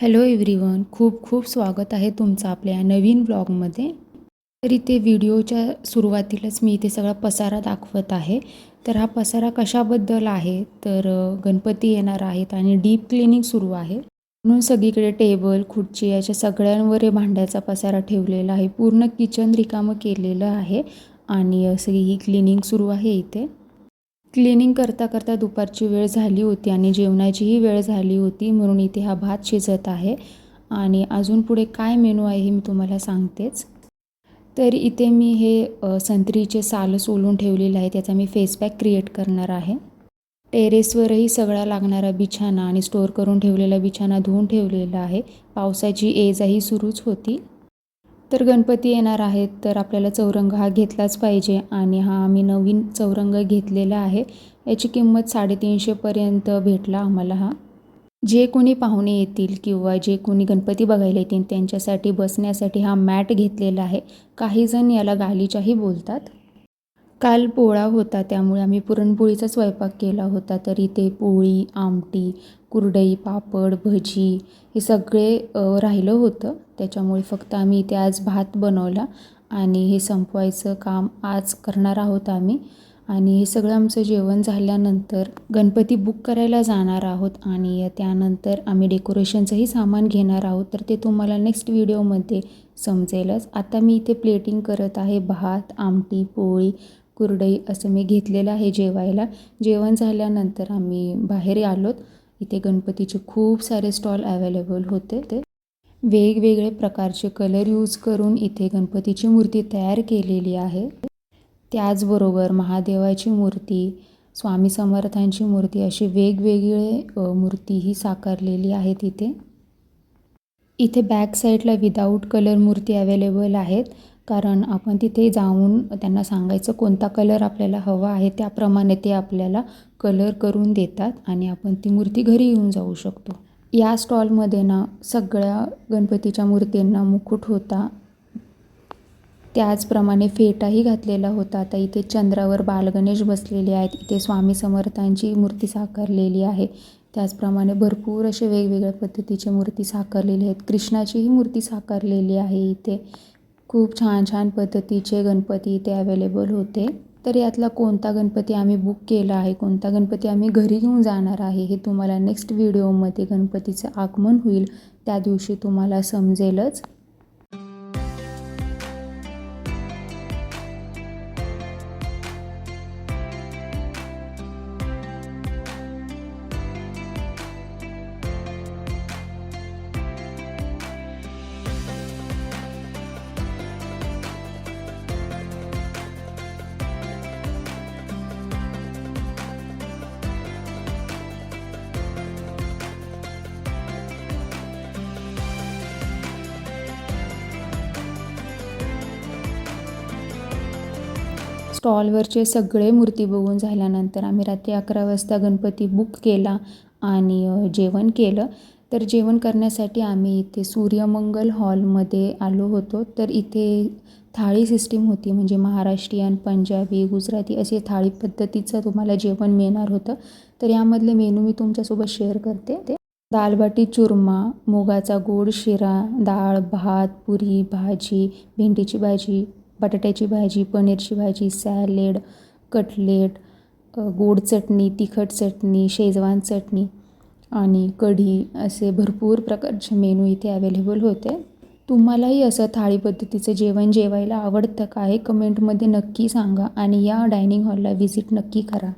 Hello everyone खूप खूप स्वागत आहे तुमचं आपल्या नवीन ब्लॉगमध्ये तर इथे व्हिडिओच्या सुरुवातीलाच मी इथे सगळा पसारा दाखवत आहे. तर हा पसारा कशाबद्दल आहे? तर गणपती येणार आहेत आणि डीप क्लिनिंग सुरू आहे. म्हणून सगळीकडे टेबल खुर्ची याच्या सगळ्यांवर हे भांड्याचा पसारा ठेवलेला आहे. पूर्ण किचन रिकामं केलेलं आहे आणि सगळी ही क्लिनिंग सुरू आहे इथे. क्लिनिंग करता करता दुपारची वेळ झाली होती आणि जेवणाचीही वेळ झाली होती म्हणून इथे हा भात शिजत आहे. आणि अजून पुढे काय मेनू आहे हे मी तुम्हाला सांगतेच. तर इथे मी हे संत्रीचे साल सोलून ठेवलेलं आहे त्याचा मी फेस पॅक क्रिएट करणार आहे. टेरेसवरही सगळा लागणारा बिछाना आणि स्टोअर करून ठेवलेला बिछाना धुवून ठेवलेला आहे. पावसाची एजाही सुरूच होती. तर गणपती येणार आहेत तर आपल्याला चौरंग हा घेतलाच पाहिजे आणि हा आम्ही नवीन चौरंग घेतलेला आहे. याची किंमत साडेतीनशेपर्यंत भेटला आम्हाला हा. जे कोणी पाहुणे येतील किंवा जे कोणी गणपती बघायला येतील त्यांच्यासाठी बसण्यासाठी हा मॅट घेतलेला आहे. काहीजण याला गालीचाही बोलतात. काल पोळा होता त्यामुळे आम्ही पुरणपोळीचा स्वयंपाक केला होता. तर इथे पोळी आमटी कुरडई पापड भजी हे सगळे राहिलं होतं. त्याच्यामुळे फक्त आम्ही इथे आज भात बनवला आणि हे संपवायचं काम आज करणार आहोत आम्ही. आणि हे सगळं आमचं जेवण झाल्यानंतर गणपती बुक करायला जाणार आहोत आणि त्यानंतर आम्ही डेकोरेशनचंही सामान घेणार आहोत. तर ते तुम्हाला नेक्स्ट व्हिडिओमध्ये समजेलच. आता मी इथे प्लेटिंग करत आहे भात आमटी पोळी कुरडई असं मी घेतलेलं आहे जेवायला. जेवण झाल्यानंतर आम्ही बाहेर आलोत. इथे गणपतीचे खूप सारे स्टॉल अवेलेबल होते. ते वेगवेगळे प्रकारचे कलर यूज करून इथे गणपतीची मूर्ती तयार केलेली आहे. त्याचबरोबर महादेवाची मूर्ती स्वामी समर्थांची मूर्ती अशी वेगवेगळे मूर्तीही साकारलेली आहेत इथे. इथे बॅक साईडला विदाऊट कलर मूर्ती अवेलेबल आहेत. कारण आपण तिथे जाऊन त्यांना सांगायचं कोणता कलर आपल्याला हवा आहे त्याप्रमाणे ते आपल्याला कलर करून देतात आणि आपण ती मूर्ती घरी घेऊन जाऊ शकतो. या स्टॉलमध्ये ना सगळ्या गणपतीच्या मूर्तींना मुकुट होता. त्याचप्रमाणे फेटाही घातलेला होता. आता इथे चंद्रावर बालगणेश बसलेले आहेत. इथे स्वामी समर्थांची मूर्ती साकारलेली आहे. त्याचप्रमाणे भरपूर असे वेगवेगळ्या पद्धतीचे मूर्ती साकारलेले आहेत. कृष्णाचीही मूर्ती साकारलेली आहे इथे. खूप छान छान पद्धतीचे गणपती इथे अवेलेबल होते. तर यातला कोणता गणपती आम्ही बुक केला आहे कोणता गणपती आम्ही घरी घेऊन जाणार आहे हे तुम्हाला नेक्स्ट व्हिडिओमध्ये गणपतीचं आगमन होईल त्या दिवशी तुम्हाला समजेलच. स्टॉलवरचे सगळे मूर्ती बघून झाल्यानंतर आम्ही रात्री अकरा वाजता गणपती बुक केला आणि जेवण केलं. तर जेवण करण्यासाठी आम्ही इथे सूर्यमंगल हॉलमध्ये आलो होतो. तर इथे थाळी सिस्टीम होती. म्हणजे महाराष्ट्रीयन पंजाबी गुजराती असे थाळी पद्धतीचं तुम्हाला जेवण मिळणार होतं. तर यामधले मेनू मी तुमच्यासोबत शेअर करते. ते दालबाटी चुरमा मुगाचा गोड शिरा डाळ भात पुरी भाजी भेंडीची भाजी बटाट्याची भाजी पनीरची भाजी सॅलेड कटलेट गोड चटणी तिखट चटणी शेजवान चटणी आणि कढी असे भरपूर प्रकारचे मेनू इथे अवेलेबल होते. तुम्हालाही असं थाळी पद्धतीचं जेवण जेवायला आवडतं का हे कमेंटमध्ये नक्की सांगा आणि या डायनिंग हॉलला व्हिजिट नक्की करा.